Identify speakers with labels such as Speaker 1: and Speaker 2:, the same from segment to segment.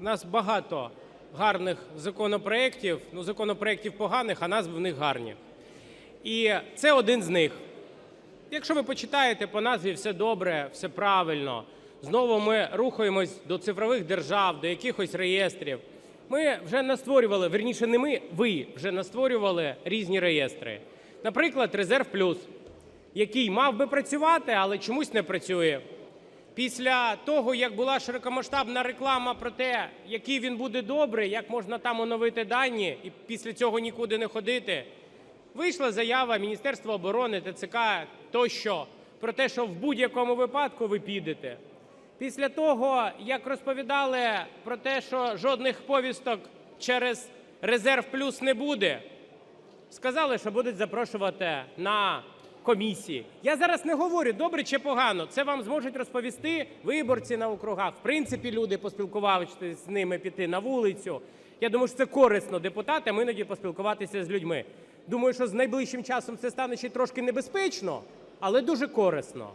Speaker 1: У нас багато гарних законопроєктів, ну законопроєктів поганих, а назви в них гарні. І це один з них. Якщо ви почитаєте по назві все добре, все правильно. Знову ми рухаємось до цифрових держав, до якихось реєстрів. Ми вже настворювали, верніше, не ми, ви вже настворювали різні реєстри. Наприклад, Резерв Плюс, який мав би працювати, але чомусь не працює. Після того, як була широкомасштабна реклама про те, який він буде добрий, як можна там оновити дані, і після цього нікуди не ходити, вийшла заява Міністерства оборони, ТЦК тощо про те, що в будь-якому випадку ви підете. Після того, як розповідали про те, що жодних повісток через резерв плюс не буде, сказали, що будуть запрошувати на комісії. Я зараз не говорю, добре чи погано. Це вам зможуть розповісти виборці на округах. В принципі, люди поспілкуватися з ними, піти на вулицю. Я думаю, що це корисно депутатам іноді поспілкуватися з людьми. Думаю, що з найближчим часом це стане ще трошки небезпечно, але дуже корисно.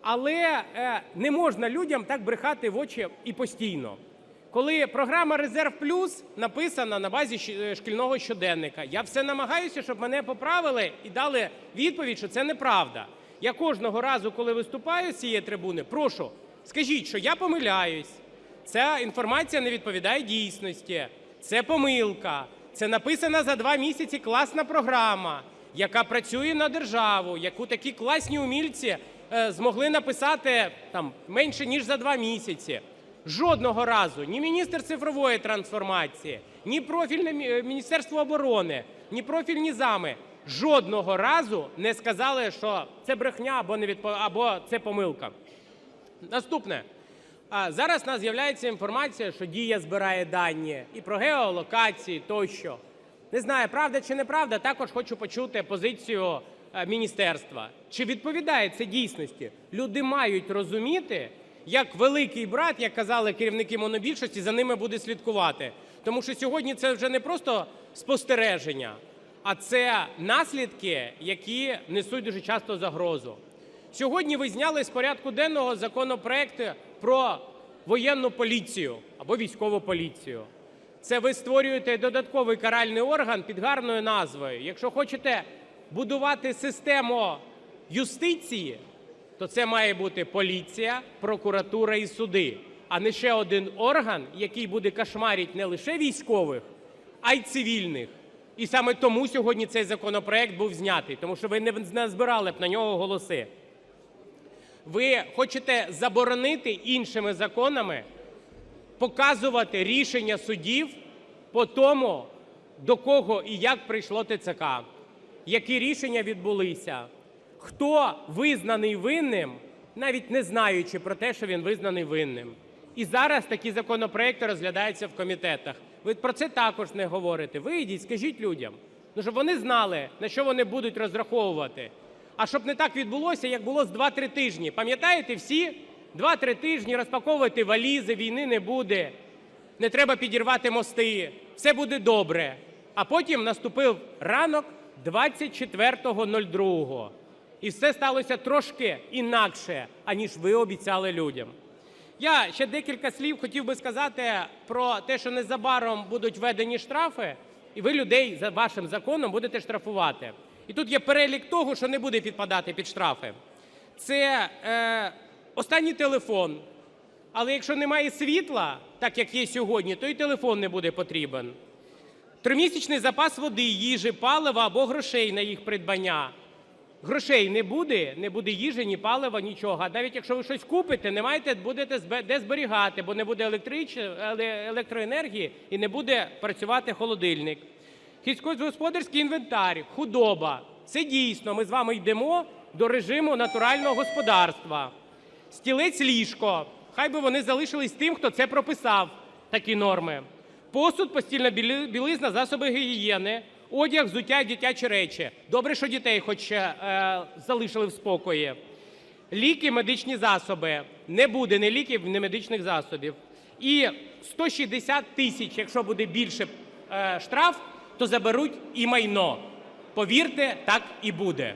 Speaker 1: Але е, не можна людям так брехати в очі і постійно. Коли програма Резерв Плюс написана на базі е, шкільного щоденника, я все намагаюся, щоб мене поправили і дали відповідь, що це неправда. Я кожного разу, коли виступаю з цієї трибуни, прошу, скажіть, що я помиляюсь, ця інформація не відповідає дійсності, це помилка, це написана за два місяці класна програма, яка працює на державу, яку такі класні умільці е, змогли написати там менше ніж за два місяці. Жодного разу ні міністр цифрової трансформації, ні профільне Міністерство оборони, ні профільні зами жодного разу не сказали, що це брехня або не відпо... або це помилка. Наступне. Зараз у нас з'являється інформація, що Дія збирає дані і про геолокації тощо. Не знаю, правда чи неправда, також хочу почути позицію е, міністерства. Чи відповідає це дійсності? Люди мають розуміти, як великий брат, як казали керівники монобільшості, за ними буде слідкувати. Тому що сьогодні це вже не просто спостереження, а це наслідки, які несуть дуже часто загрозу. Сьогодні ви зняли з порядку денного законопроекти про воєнну поліцію або військову поліцію. Це ви створюєте додатковий каральний орган під гарною назвою. Якщо хочете будувати систему юстиції, то це має бути поліція, прокуратура і суди, а не ще один орган, який буде кошмарити не лише військових, а й цивільних. І саме тому сьогодні цей законопроект був знятий, тому що ви не збирали б на нього голоси. Ви хочете заборонити іншими законами показувати рішення судів по тому, до кого і як прийшло ТЦК, які рішення відбулися, хто визнаний винним, навіть не знаючи про те, що він визнаний винним. І зараз такі законопроекти розглядаються в комітетах. Ви про це також не говорите. Вийдіть, скажіть людям, ну, щоб вони знали, на що вони будуть розраховувати. А щоб не так відбулося, як було з 2-3 тижні. Пам'ятаєте всі? 2-3 тижні розпаковувати валізи, війни не буде. Не треба підірвати мости, все буде добре. А потім наступив ранок 24.02. І все сталося трошки інакше, аніж ви обіцяли людям. Я ще декілька слів хотів би сказати про те, що незабаром будуть введені штрафи, і ви людей за вашим законом будете штрафувати. І тут є перелік того, що не буде підпадати під штрафи. Це е, останній телефон. Але якщо немає світла, так як є сьогодні, то і телефон не буде потрібен. Тримісячний запас води, їжі, палива або грошей на їх придбання. Грошей не буде, не буде їжі, ні палива, нічого. А навіть якщо ви щось купите, не маєте будете де зберігати, бо не буде електрич... електроенергії і не буде працювати холодильник. Сільськогосподарський інвентар, худоба. Це дійсно. Ми з вами йдемо до режиму натурального господарства. Стілець ліжко. Хай би вони залишились тим, хто це прописав, такі норми. Посуд, постільна білизна, засоби гігієни, одяг, взуття, дитячі речі. Добре, що дітей хоч е, залишили в спокої. Ліки, медичні засоби. Не буде ні ліків, ні медичних засобів. І 160 тисяч, якщо буде більше е, штраф, то заберуть і майно. Повірте, так і буде.